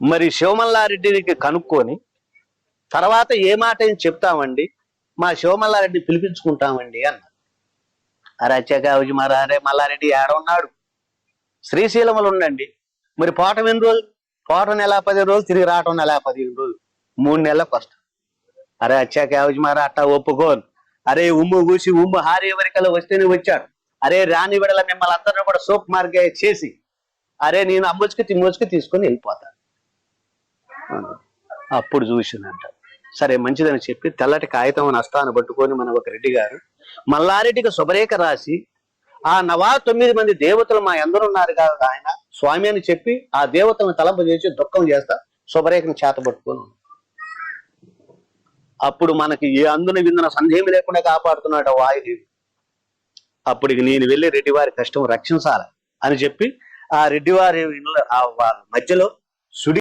మరి శివమల్లారెడ్డికి కనుక్కొని తర్వాత ఏ మాట ఏం చెప్తామండి? మా శివమల్లారెడ్డి పిలిపించుకుంటామండి అన్న. అరే అచ్చాక అరే మల్లారెడ్డి ఆడ ఉన్నాడు? శ్రీశైలంలో ఉండండి. మరి పోవటం ఎన్ని రోజులు? పోవటం నెల పదిహేను రోజులు తిరిగి రావటం నెల పదిహేను రోజులు. మూడు నెలల కష్టం. అరే అచ్చాక మరి అట్టా ఒప్పుకోను. అరే ఉమ్ము కూసి ఉమ్ము హారి ఎవరికల్లా వస్తేనే వచ్చాడు. అరే రాని విడల మిమ్మల్ని అందరినీ కూడా సోప్ మార్గే చేసి అరే నేను అమ్మొచ్చుకి తిమ్మొచ్చుకి తీసుకొని వెళ్ళిపోతాను. అప్పుడు చూసిందంట. సరే మంచిదని చెప్పి తెల్లటి కాగితం నష్టాన్ని పట్టుకొని మన ఒక రెడ్డి గారు మల్లారెడ్డికి శుభరేఖ రాసి ఆ నవా తొమ్మిది మంది దేవతలు మా ఎందరున్నారు కాదు ఆయన స్వామి అని చెప్పి ఆ దేవతలను తలంప చేసి దుఃఖం చేస్తా శుభరేఖను చేత పట్టుకొని అప్పుడు మనకి ఏ అందున విందున సందేహం లేకుండా కాపాడుతున్నాడు ఆ వాయుదేవి అప్పుడు నేను వెళ్ళి రెడ్డివారి కష్టం రక్షించాలి అని చెప్పి ఆ రెడ్డివారి ఇళ్ళ- ఆ మధ్యలో సుడి